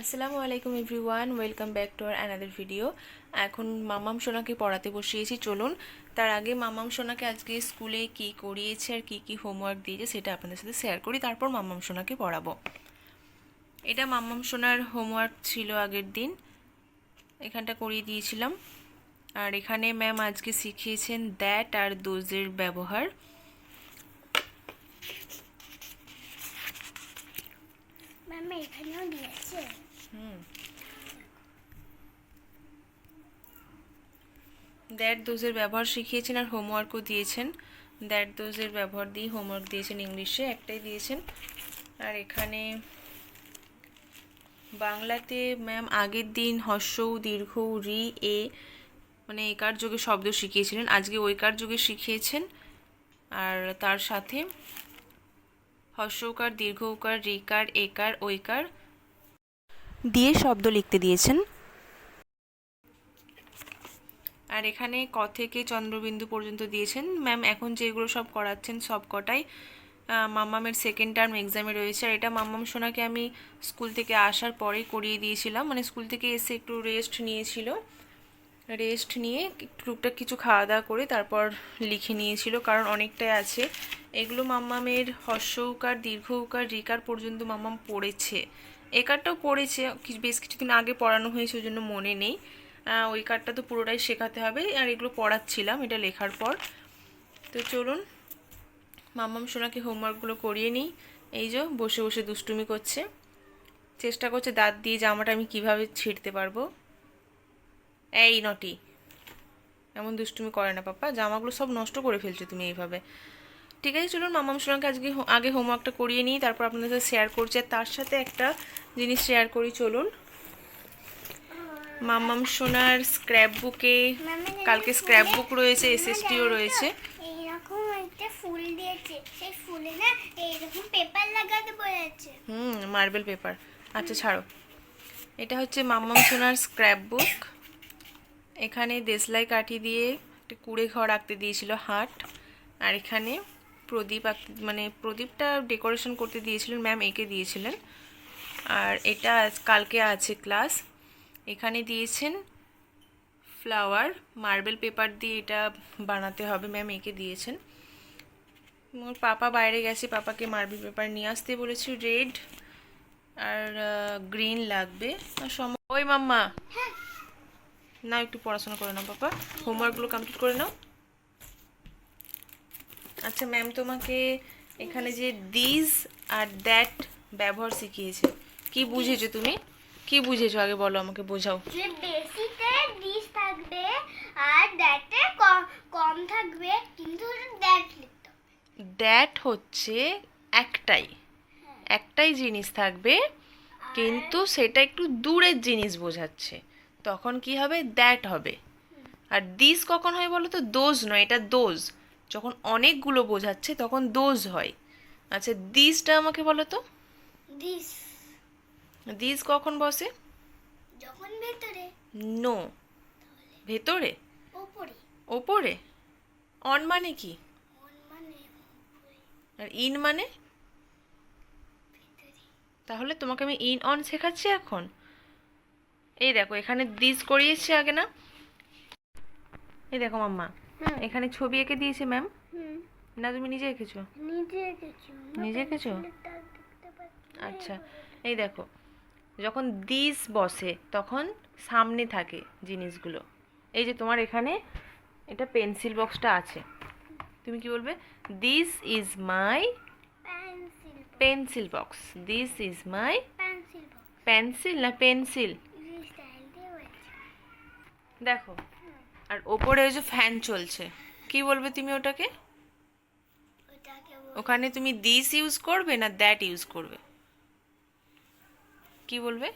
আসসালামু আলাইকুম everyone, welcome back to our another video. এখন মামাম সোনাকে পড়াতে বসিয়েছি, চলুন। তার আগে মামাম সোনাকে আজকে স্কুলে কি করিয়েছে আর কি কি হোমওয়ার্ক দিয়েছে সেটা আপনাদের সাথে শেয়ার করি, তারপর মামাম সোনাকে পড়াবো। এটা মামাম সোনার হোমওয়ার্ক ছিল আগের দিন। এখানটা করিয়ে দিয়েছিলাম। আর এখানে ম্যাম আজকে শিখিয়েছেন দ্যাট আর দোজের ব্যবহার। ম্যাম এখানেও দিয়েছে। দ্যাট দোজের ব্যবহার শিখিয়েছেন আর হোমওয়ার্কও দিয়েছেন। দ্যাট দোজের ব্যবহার দিয়ে হোমওয়ার্ক দিয়েছেন ইংলিশে, একটাই দিয়েছেন। আর এখানে বাংলাতে ম্যাম আগের দিন হর্ষৌ, দীর্ঘ, রি, এ মানে একার যোগে শব্দ শিখিয়েছিলেন। আজকে ওইকার যোগে শিখিয়েছেন। আর তার সাথে হর্ষৌকার, দীর্ঘকার, রিকার, একার, ওইকার দিয়ে শব্দ লিখতে দিয়েছেন। আর এখানে ক থেকে চন্দ্রবিন্দু পর্যন্ত দিয়েছেন। ম্যাম, এখন যেগুলো সব করাচ্ছেন সব কটাই মাম্মামের সেকেন্ড টার্ম এক্সামে রয়েছে। আর এটা মাম্মাম সোনাকে আমি স্কুল থেকে আসার পরেই করিয়ে দিয়েছিলাম। মানে স্কুল থেকে এসে একটু রেস্ট নিয়েছিল। রেস্ট নিয়ে টুকটাক কিছু খাওয়া দাওয়া করে তারপর লিখে নিয়েছিল। কারণ অনেকটাই আছে। এগুলো মাম্মামের হস্য উকার, দীর্ঘ উকার, রিকার পর্যন্ত মাম্মাম পড়েছে। একারটাও পড়েছে, কি- বেশ কিছুদিন আগে পড়ানো হয়েছে, ওই জন্য মনে নেই। ওই কার্ডটা তো পুরোটাই শেখাতে হবে, আর এগুলো পড়াচ্ছিলাম এটা লেখার পর। তো চলুন, মাম্মাম সোনাকে হোমওয়ার্কগুলো করিয়ে নিই। এই যে, বসে বসে দুষ্টুমি করছে। চেষ্টা করছে দাঁত দিয়ে জামাটা আমি কীভাবে ছিঁড়তে পারব। এই নটি। এমন দুষ্টুমি করে না পাপা, জামাগুলো সব নষ্ট করে ফেলছো তুমি এইভাবে। ঠিক আছে চলুন মামাম সোনাকে আজকে আগে হোমওয়ার্কটা করিয়ে নিই তারপর আপনাদের সাথে শেয়ার করছি। আর তার সাথে একটা জিনিস শেয়ার করি চলুন। মামাম সোনার স্ক্র্যাপ বুকে কালকে স্ক্র্যাপ বুক রয়েছে এসএসটিও রয়েছে। এইরকম একটা ফুল দিয়েছে। সেই ফুলে না এইরকম পেপার লাগাতে বলেছে। হুম মার্বেল পেপার আচ্ছা ছাড়ো। এটা হচ্ছে মাম্মাম সোনার স্ক্র্যাপ বুক এখানে দেশলাই কাঠি দিয়ে একটা কুড়ে ঘর আঁকতে দিয়েছিল হাট। আর এখানে প্রদীপ মানে প্রদীপটা ডেকোরেশন করতে দিয়েছিলেন ম্যাম এঁকে দিয়েছিলেন। আর এটা কালকে আছে ক্লাস। এখানে দিয়েছেন ফ্লাওয়ার মার্বেল পেপার দিয়ে এটা বানাতে হবে ম্যাম এঁকে দিয়েছেন। মোর পাপা বাইরে গেছে পাপাকে মার্বেল পেপার নিয়ে আসতে বলেছি রেড আর গ্রিন লাগবে। ওই মাম্মা। না একটু পড়াশোনা করে নাও পাপা। হোমওয়ার্কগুলো কমপ্লিট করে নাও। আচ্ছা ম্যাম তোমাকে এখানে যে দিস আর দ্যাট ব্যবহার শিখিয়েছে কি বুঝেছ তুমি? কি বুঝেছ? আগে বলো আমাকে বোঝাও। যে বেশিতে ডিশ থাকবে আর দ্যাটে কম থাকবে কিন্তু দ্যাট লিখতে দ্যাট হচ্ছে একটাই। একটাই জিনিস থাকবে কিন্তু সেটা একটু দূরের জিনিস বোঝাচ্ছে। তখন কি হবে? দ্যাট হবে। আর দিস কখন হয় বলো তো? দোজ নয় এটা দোজ যখন অনেকগুলো বোঝাচ্ছে তখন দোজ হয়। আচ্ছা দিসটা আমাকে বলো তো? দিস। দিস কখন বসে? যখন ভেতরে। নো। ভেতরে? ওপরে। ওপরে? অন মানে কি? মন মানে আর ইন মানে? তাহলে তোমাকে আমি ইন অন শেখাচ্ছি এখন? এই দেখো এখানে দিস করিয়েছি আগে না? এই দেখো মাম্মা। এখানে ছবি এঁকে দিয়েছে ম্যাম না তুমি নিজে এঁকেছো? নিজে এঁকেছো। আচ্ছা এই দেখো যখন দিস বসে তখন সামনে থাকে জিনিসগুলো। এই যে তোমার এখানে এটা পেন্সিল বক্সটা আছে। তুমি কি বলবে? This is my pencil box this is my pencil না পেন্সিল দেখো আর ওপরে ওই যে ফ্যান চলছে। কি বলবে তুমি ওটাকে? ওখানে তুমি দিস ইউজ করবে না দ্যাট ইউজ করবে? কি বলবে?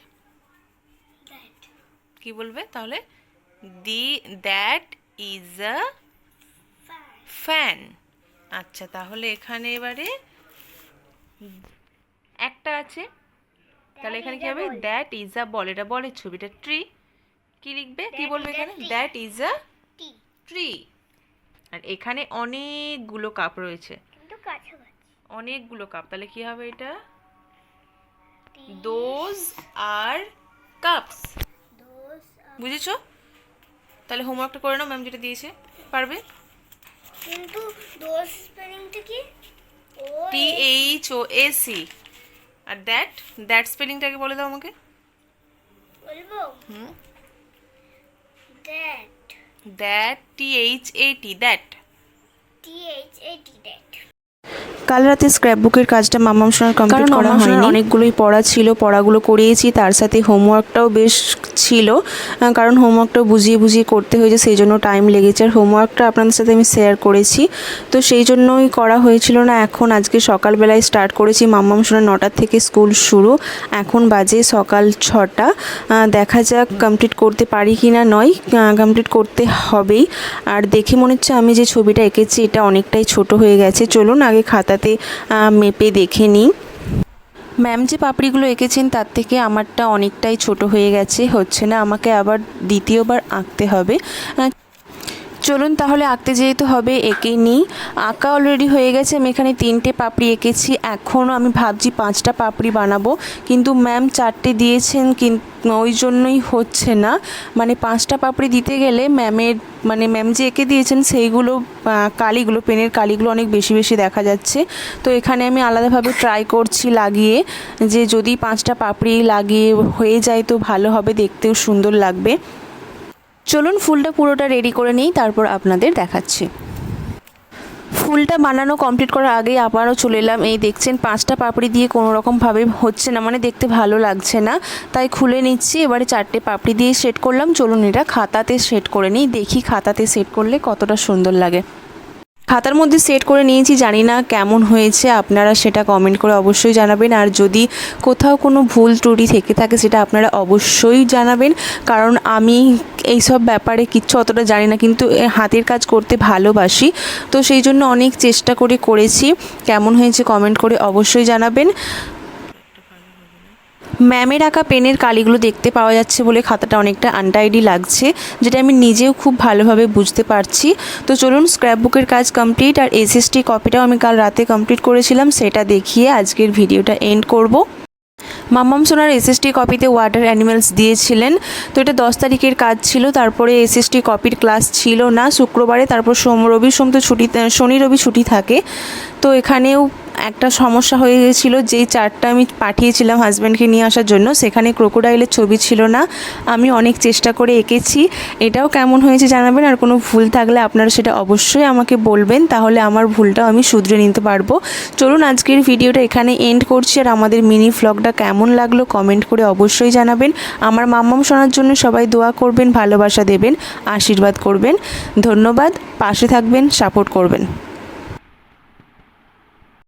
কি বলবে তাহলে? The that is a fan আচ্ছা তাহলে এখানে এবারে একটা আছে। তাহলে এখানে কি হবে? দ্যাট ইজ আ বল এটা বলের ছবিটা ট্রি কি লিখবে? কি বলবে এখানে? দ্যাট ইজ আ ট্রি আর এখানে অনেকগুলো কাপ রয়েছে। অনেকগুলো কাপ। তাহলে কি হবে এটা? দোজ আর কাপস বুঝেছ? তাহলে হোমওয়ার্কটা করে নাও ম্যাম যেটা দিয়েছে। পারবে? কিন্তু দোষ স্পেলিংটা কি? O T H O A C R that that স্পেলিংটাকে বলে দাও আমাকে। বলব? হুম। That. That. T H A T. That. T H A T. That. কাল রাতে স্ক্র্যাপবুকের কাজটা মামাম সোনার কমপ্লিট করা হয়নি। অনেকগুলোই পড়া ছিল পড়াগুলো করিয়েছি তার সাথে হোমওয়ার্কটাও বেশ ছিল। কারণ হোমওয়ার্কটাও বুঝিয়ে বুঝিয়ে করতে হয়েছে সেই জন্য টাইম লেগেছে। আর হোমওয়ার্কটা আপনাদের সাথে আমি শেয়ার করেছি। তো সেই জন্যই করা হয়েছিল না এখন আজকে সকালবেলায় স্টার্ট করেছি মাম্মাম সোনার নটার থেকে স্কুল শুরু। এখন বাজে সকাল ছটা। দেখা যাক কমপ্লিট করতে পারি কি না নয় কমপ্লিট করতে হবেই। আর দেখে মনে হচ্ছে আমি যে ছবিটা এঁকেছি এটা অনেকটাই ছোট হয়ে গেছে। চলুন আগে খাতাতে মেপে দেখে নিই। ম্যাম যে পাপড়িগুলো এঁকেছেন, তার থেকে আমারটা অনেকটাই ছোট হয়ে গেছে। হচ্ছে না, আমাকে আবার দ্বিতীয়বার আঁকতে হবে। চলুন তাহলে আঁকতে যেহেতু হবে এঁকে নিই। আঁকা অলরেডি হয়ে গেছে, আমি এখানে তিনটে পাপড়ি এঁকেছি। এখনও আমি ভাবছি পাঁচটা পাপড়ি বানাবো। কিন্তু ম্যাম চারটে দিয়েছেন কিন্তু ওই জন্যই হচ্ছে না। মানে পাঁচটা পাপড়ি দিতে গেলে ম্যামের মানে ম্যাম যে এঁকে দিয়েছেন, সেইগুলো কালিগুলো, পেনের কালিগুলো অনেক বেশি বেশি দেখা যাচ্ছে। তো এখানে আমি আলাদাভাবে ট্রাই করছি লাগিয়ে, যে যদি পাঁচটা পাপড়ি লাগিয়ে হয়ে যায় তো ভালো হবে, দেখতেও সুন্দর লাগবে। চলুন ফুলটা পুরোটা রেডি করে নিই, তারপর আপনাদের দেখাচ্ছি। ফুলটা বানানো কমপ্লিট করার আগেই আবারও চলে এলাম। এই দেখছেন, পাঁচটা পাপড়ি দিয়ে কোনো রকমভাবে হচ্ছে না মানে দেখতে ভালো লাগছে না। তাই খুলে নিচ্ছি, এবারে চারটে পাপড়ি দিয়ে সেট করলাম। চলুন এটা খাতাতে সেট করে নিই, দেখি খাতাতে সেট করলে কতটা সুন্দর লাগে। খাতার মধ্যে সেট করে নিয়েছি, জানি না কেমন হয়েছে, আপনারা সেটা কমেন্ট করে অবশ্যই জানাবেন। আর যদি কোথাও কোনো ভুল ত্রুটি থেকে থাকে, সেটা আপনারা অবশ্যই জানাবেন। কারণ আমি এইসব ব্যাপারে কিচ্ছু অতটা জানি না, কিন্তু হাতের কাজ করতে ভালোবাসি। তো সেই জন্য অনেক চেষ্টা করে করেছি। কেমন হয়েছে কমেন্ট করে অবশ্যই জানাবেন। ম্যামের আঁকা পেনের কালিগুলো দেখতে পাওয়া যাচ্ছে বলে খাতাটা অনেকটা আনটাইডি লাগছে, যেটা আমি নিজেও খুব ভালোভাবে বুঝতে পারছি। তো চলুন স্ক্র্যাপবুকের কাজ কমপ্লিট আর এসএসটি কপিটাও আমি কাল রাতে কমপ্লিট করেছিলাম, সেটা দেখিয়ে আজকের ভিডিওটা এন্ড করব। মাম্মাম সোনার এসএসটি কপিতে ওয়াটার অ্যানিমেলস দিয়েছিলেন। তো এটা দশ তারিখের কাজ ছিল, তারপরে এসএসটি কপির ক্লাস ছিল না। শুক্রবারে, তারপর সোম রবি, সোম তো ছুটি, শনি রবি ছুটি থাকে। তো এখানেও একটা সমস্যা হয়ে গেছিল যেই চার্টটা আমি পাঠিয়েছিলাম হাজব্যান্ডকে নিয়ে আসার জন্য, সেখানে ক্রোকোডাইলের ছবি ছিল না। আমি অনেক চেষ্টা করে এঁকেছি। এটাও কেমন হয়েছে জানাবেন, আর কোনো ভুল থাকলে আপনারা সেটা অবশ্যই আমাকে বলবেন, তাহলে আমার ভুলটাও আমি শুধরে নিতে পারব। চলুন, আজকের ভিডিওটা এখানে এন্ড করছি, আর আমাদের মিনি ভ্লগটা কেমন লাগল কমেন্ট করে অবশ্যই জানাবেন। আমার মাম্মাম শোনার জন্য সবাই দোয়া করবেন, ভালোবাসা দেবেন, আশীর্বাদ করবেন। ধন্যবাদ, পাশে থাকবেন সাপোর্ট করবেন।